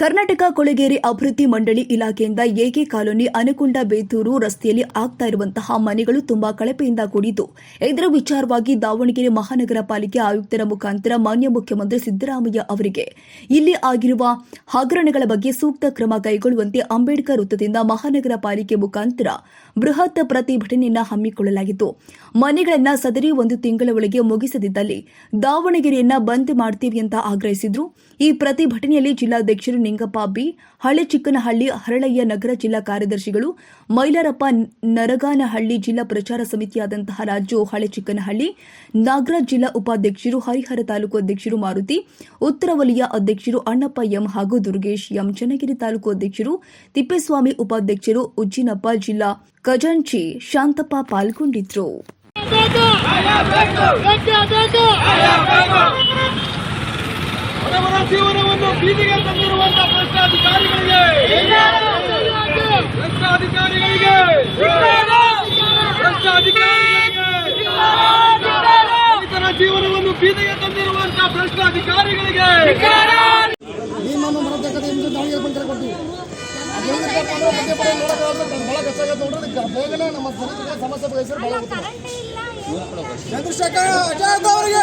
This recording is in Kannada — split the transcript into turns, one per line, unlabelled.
ಕರ್ನಾಟಕ ಕೊಳಗೇರಿ ಅಭಿವೃದ್ಧಿ ಮಂಡಳಿ ಇಲಾಖೆಯಿಂದ ಏಕೆ ಕಾಲೋನಿ ಅನಕೊಂಡ ಬೇತೂರು ರಸ್ತೆಯಲ್ಲಿ ಆಗ್ತಾ ಇರುವಂತಹ ಮನೆಗಳು ತುಂಬಾ ಕಳಪೆಯಿಂದ ಕೂಡಿದ್ದು? ಇದರ ವಿಚಾರವಾಗಿ ದಾವಣಗೆರೆ ಮಹಾನಗರ ಪಾಲಿಕೆ ಆಯುಕ್ತರ ಮುಖಾಂತರ ಮಾನ್ಯ ಮುಖ್ಯಮಂತ್ರಿ ಸಿದ್ದರಾಮಯ್ಯ ಅವರಿಗೆ, ಇಲ್ಲಿ ಆಗಿರುವ ಹಗರಣಗಳ ಬಗ್ಗೆ ಸೂಕ್ತ ಕ್ರಮ ಕೈಗೊಳ್ಳುವಂತೆ ಅಂಬೇಡ್ಕರ್ ವೃತ್ತದಿಂದ ಮಹಾನಗರ ಪಾಲಿಕೆ ಮುಖಾಂತರ ಬೃಹತ್ ಪ್ರತಿಭಟನೆಯನ್ನು ಹಮ್ಮಿಕೊಳ್ಳಲಾಗಿತ್ತು. ಮನೆಗಳನ್ನು ಸದರಿ ಒಂದು ತಿಂಗಳ ಒಳಗೆ ಮುಗಿಸದಿದ್ದಲ್ಲಿ ದಾವಣಗೆರೆಯನ್ನ ಬಂದ್ ಮಾಡ್ತೀವಿ ಅಂತ ಆಗ್ರಹಿಸಿದ್ರು. ಈ ಪ್ರತಿಭಟನೆಯಲ್ಲಿ ಜಿಲ್ಲಾಧ್ಯಕ್ಷರು ನಿಂಗಪ್ಪ ಬಿ ಹಳೆ ಚಿಕ್ಕನಹಳ್ಳಿ ಹರಳಯ್ಯ ನಗರ ಜಿಲ್ಲಾ ಕಾರ್ಯದರ್ಶಿಗಳು ಮೈಲಾರಪ್ಪ ನರಗಾನಹಳ್ಳಿ ಜಿಲ್ಲಾ ಪ್ರಚಾರ ಸಮಿತಿಯಾದಂತಹ ರಾಜು ಹಳೆ ಚಿಕ್ಕನಹಳ್ಳಿ ನಾಗರಾಜ್ ಜಿಲ್ಲಾ ಉಪಾಧ್ಯಕ್ಷರು ಹರಿಹರ ತಾಲೂಕು ಅಧ್ಯಕ್ಷರು ಮಾರುತಿ ಉತ್ತರ ವಲಯ ಅಧ್ಯಕ್ಷರು ಅಣ್ಣಪ್ಪ ಎಂ ಹಾಗೂ ದುರ್ಗೇಶ್ ಎಂ ಚನ್ನಗಿರಿ ತಾಲೂಕು ಅಧ್ಯಕ್ಷರು ತಿಪ್ಪೇಸ್ವಾಮಿ ಉಪಾಧ್ಯಕ್ಷರು ಉಜ್ಜಿನಪ್ಪ ಜಿಲ್ಲಾ ಖಜಾಂಚಿ ಶಾಂತಪ್ಪ ಪಾಲ್ಗೊಂಡಿದ್ರು
ಅವರ ಜೀವನವನ್ನು ಬೀದಿಗೆ ತಂದಿರುವಂತಹ ಭ್ರಷ್ಟಾಧಿಕಾರಿಗಳಿಗೆ ಭ್ರಷ್ಟಾಧಿಕಾರಿಗಳಿಗೆ ಭ್ರಷ್ಟಾಧಿಕಾರಿಗಳಿಗೆ ಜೀವನವನ್ನು ಬೀದಿಗೆ ತಂದಿರುವಂತಹ ಭ್ರಷ್ಟಾಧಿಕಾರಿಗಳಿಗೆ
ಬೇಗನೆ ನಮ್ಮ ಸಮಸ್ಯೆ ಬಗೆಹರಿಸಿದ್ರೆ ಉತ್ತಮ ಚಂದ್ರಶೇಖರ್ ಅಜಯ್ ಅವರಿಗೆ